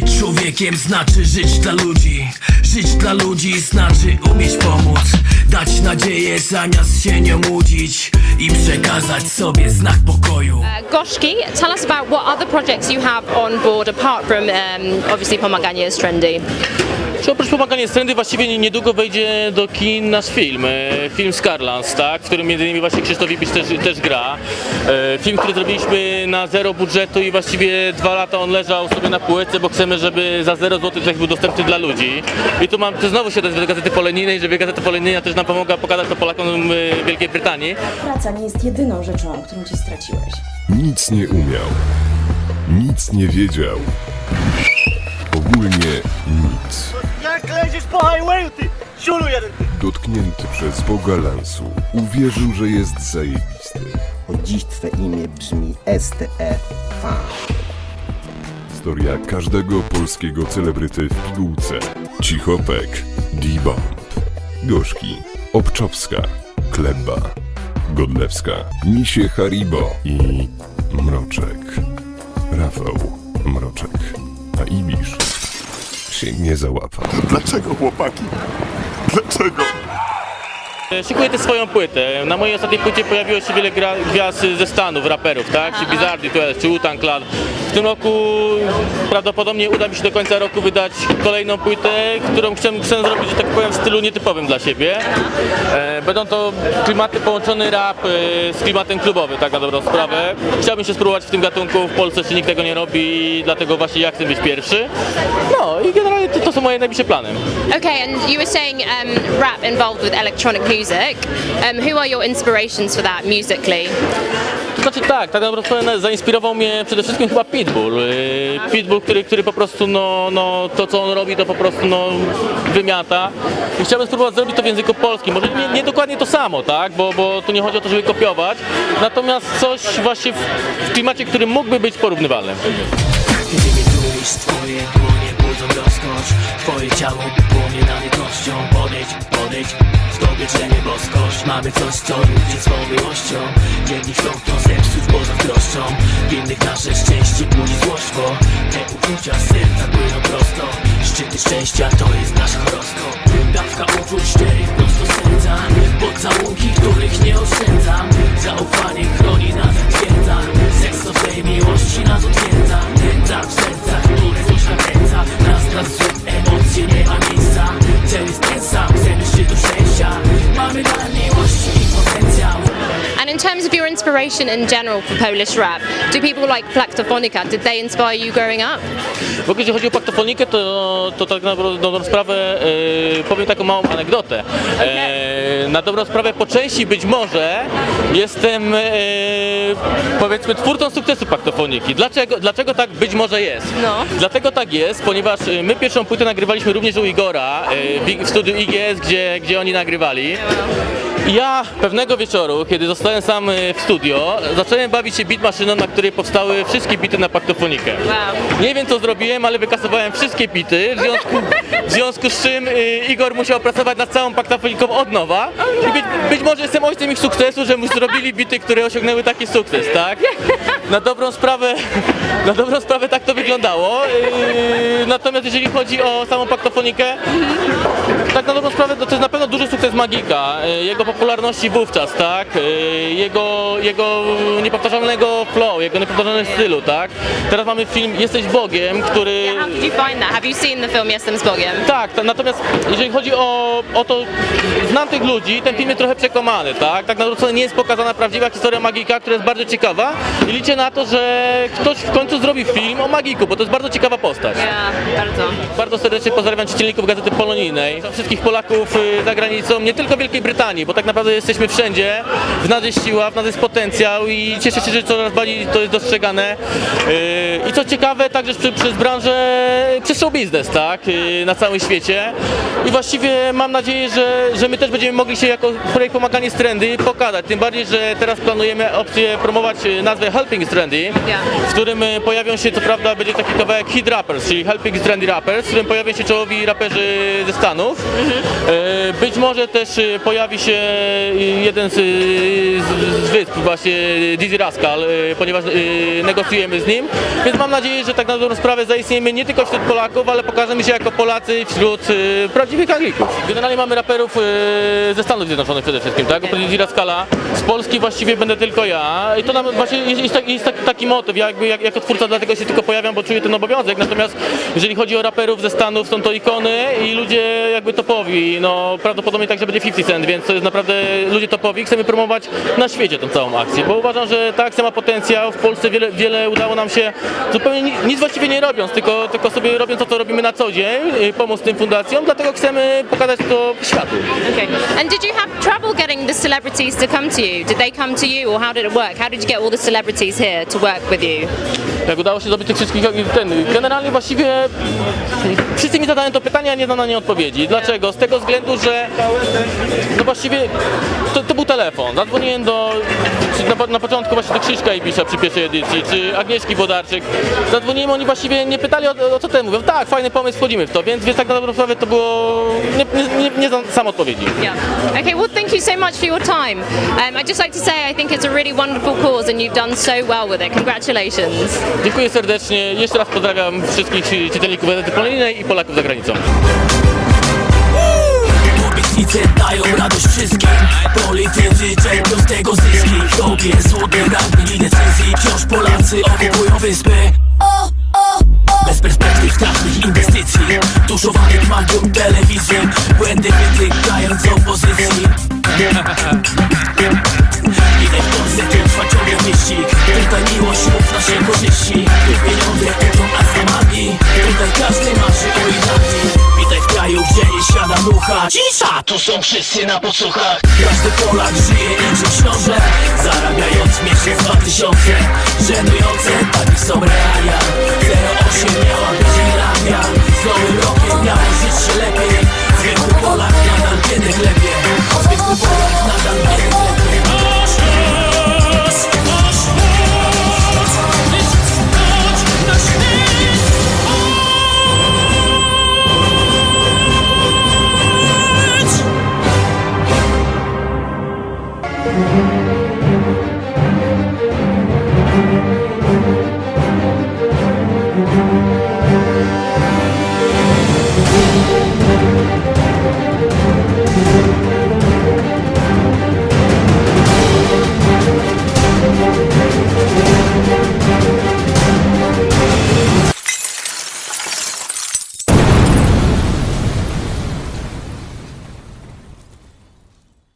Być człowiekiem znaczy żyć dla ludzi. Żyć dla ludzi znaczy umieć pomóc Dać nadzieję zamiast się nią łudzić I przekazać sobie znak pokoju Uh, Goshki, tell us about what other projects you have on board apart from um, obviously Pomaganie is trendy. Czy oprócz pomagania trendy właściwie niedługo wejdzie do kin nasz film, e, film Scarlands, tak, w którym między innymi właśnie Krzysztof Ibisz też, też gra. E, Film, który zrobiliśmy na zero budżetu i właściwie dwa lata on leżał sobie na półce, bo chcemy, żeby za zero złotych był dostępny dla ludzi. I tu mam, tu znowu się odezwę do Gazety Polonijnej, żeby Gazeta Polonijna też nam pomogła pokazać to Polakom e, Wielkiej Brytanii. Praca nie jest jedyną rzeczą, którą ci straciłeś. Nic nie umiał. Nic nie wiedział. Ogólnie nic. Jak leziesz po highwayu, ty siulu jeden, ty! Dotknięty przez Boga lansu, uwierzył, że jest zajebisty. Od dziś twe imię brzmi STE Fan. Historia każdego polskiego celebryty w pigułce. Cichopek, D-Bomb, Gorzki, Obczowska, Kleba, Godlewska, Misie Haribo i Mroczek. Rafał Mroczek. A Ibisz się nie załapał. Dlaczego chłopaki? Dlaczego? Szykuję też swoją płytę. Na mojej ostatniej płycie pojawiło się wiele gwiazd ze Stanów, raperów, tak? Czy Bizardi, czy Wu-Tang Clan. W tym roku prawdopodobnie uda mi się do końca roku wydać kolejną płytę, którą chcę, chcę zrobić, że tak powiem, w stylu nietypowym dla siebie. E, Będą to klimaty połączony rap e, z klimatem klubowym, tak na dobrą sprawę. Chciałbym się spróbować w tym gatunku, w Polsce jeszcze nikt tego nie robi dlatego właśnie ja chcę być pierwszy. No i generalnie to, to są moje najbliższe plany. Okay, and you were saying um, rap involved with electronic music. Um, who are your inspirations for that musically? Znaczy tak, tak naprawdę zainspirował mnie przede wszystkim chyba Pitbull. Yy, Pitbull, który, który po prostu no, no, to co on robi to po prostu no, wymiata. I chciałbym spróbować zrobić to w języku polskim. Może nie, nie dokładnie to samo, tak? Bo, bo tu nie chodzi o to, żeby kopiować. Natomiast coś właśnie w, w klimacie, który mógłby być porównywalny. Twoje dłonie budzą Twoje ciało płonie namiętnością Podejdź, podejdź, w tobie drzemie boskość Mamy coś, co ludzi swą miłością Dziennik chcą to zepsuć pozazdroszczą W innych nasze szczęście budzi złość Bo te uczucia serca płyną prosto. Szczyty szczęścia to jest nasz horoskop Dawka uczuć szczerych prosto serca. Pocałunki, których nie oszczędzam. Zaufanie chroni nas, twierdza Seks tej miłości nas utwierdza Nędza w in terms of your inspiration in general for Polish rap, do people like Plaktofonica, did they inspire you growing up? W ogóle jeśli chodzi o paktofonikę, to, to tak na dobrą, sprawę e, powiem taką małą anegdotę. E, na dobrą sprawę po części być może jestem e, powiedzmy twórcą sukcesu paktofoniki. Dlaczego, dlaczego tak być może jest? No. Dlatego tak jest, ponieważ e, my pierwszą płytę nagrywaliśmy również u Igora e, w, w studiu IGS, gdzie, gdzie oni nagrywali. Ja pewnego wieczoru, kiedy zostałem sam e, w studio, zacząłem bawić się beat maszyną, na której powstały wszystkie bity na paktofonikę. Wow. Nie wiem co zrobiłem, ale wykasowałem wszystkie bity, w związku, w związku z czym y, Igor musiał pracować nad całą paktofoniką od nowa. I być, być może jestem ojcem ich sukcesu, że mu zrobili bity, które osiągnęły taki sukces, tak? Na dobrą sprawę, na dobrą sprawę tak to wyglądało. Y, natomiast jeżeli chodzi o samą paktofonikę, tak na dobrą sprawę to, jest na pewno duży sukces Magika, y, jego popularności wówczas, tak? Y, Jego, jego niepowtarzalnego flow, jego niepowtarzalnego stylu, tak? Teraz mamy film Jesteś Bogiem, który... Yeah, how did you find that? Have you seen the film Jestem z Bogiem? Tak, to, natomiast jeżeli chodzi o, o to, znam tych ludzi, ten film jest trochę przekomany, tak? Tak naprawdę nie jest pokazana prawdziwa historia Magika, która jest bardzo ciekawa i liczę na to, że ktoś w końcu zrobi film o Magiku, bo to jest bardzo ciekawa postać. Yeah, bardzo. Bardzo serdecznie pozdrawiam czytelników Gazety Polonijnej, wszystkich Polaków y, za granicą, nie tylko Wielkiej Brytanii, bo tak naprawdę jesteśmy wszędzie, w nas jest siła, w nas jest potencjał i cieszę się, że coraz bardziej to jest dostrzegane. Y, I co ciekawe, także przez, przez branżę, przez show biznes, tak, y, na całym świecie. I właściwie mam nadzieję, że, że my też będziemy mogli się jako projekt Pomaganie z Trendy pokazać, tym bardziej, że teraz planujemy opcję promować y, nazwę Helping Trendy, w którym e, pojawią się, co prawda, będzie taki kawałek Hit Rappers, czyli Helping Trendy Rappers, w którym pojawią się czołowi raperzy ze Stanów. E, Być może też e, pojawi się jeden z, z, wysp, właśnie Dizzy Rascal, ponieważ negocjujemy z nim, więc mam nadzieję, że tak na dobrą sprawę zaistniejemy nie tylko wśród Polaków, ale pokażemy się jako Polacy wśród prawdziwych Anglików. Generalnie mamy raperów ze Stanów Zjednoczonych przede wszystkim, tak? Oprócz Dizzy Rascala, z Polski właściwie będę tylko ja i to nam właśnie jest, jest, taki, jest taki, taki motyw, ja jakby jak, jako twórca dlatego się tylko pojawiam, bo czuję ten obowiązek, natomiast jeżeli chodzi o raperów ze Stanów, są to ikony i ludzie jakby topowi, no prawdopodobnie także będzie 50 Cent, więc to jest naprawdę ludzie topowi, chcemy promować na świecie tą całą akcję, bo uważam, że ta akcja ma potencjał, w Polsce wiele, wiele udało nam się zupełnie ni- nic właściwie nie robiąc, tylko, tylko sobie robiąc to, co robimy na co dzień, y, pomóc tym fundacjom, dlatego chcemy pokazać to światu. Okay. And did you have trouble getting the celebrities to come to you? Did they come to you, or how did it work? How did you get all the celebrities here to work with you? Jak udało się zdobyć tych wszystkich, ten, generalnie właściwie wszyscy mi zadają to pytanie, a nie znam na nie odpowiedzi. Dlaczego? Z tego względu, że no właściwie to, to był telefon. Zadzwoniłem do, na, na początku właśnie do Krzyśka Ibisza przy pierwszej edycji, czy Agnieszki Wodarczyk. Zadzwoniłem, oni właściwie nie pytali o, o co ten mówią. Tak, fajny pomysł, wchodzimy w to, więc, więc tak na dobrą sprawę to było, nie, nie, nie, nie sam odpowiedzi. Yeah. Okay, well, thank you so much for your time. Um, I'd just like to say I think it's a really wonderful cause and you've done so well with it. Congratulations. Dziękuję serdecznie, jeszcze raz pozdrawiam wszystkich czytelników Gazety Polonijnej i Polaków za granicą. Obietnice dają radość wszystkim. Politycy czerpią z tego zyski. Tobie złoty rap i decyzji. Wciąż Polacy okupują wyspy. Bez perspektyw trafnych inwestycji. Tuszowanych magią telewizji. Błędy wytykając opozycji mucha Cisza! Tu są wszyscy na podsłuchach. Każdy Polak żyje niczym książę Zarabiając miesiąc dwa tysiące. Żenujące, takie są realia. 08 miała być Irlandia Z nowym rokiem miało żyć się lepiej. Zwykły Polak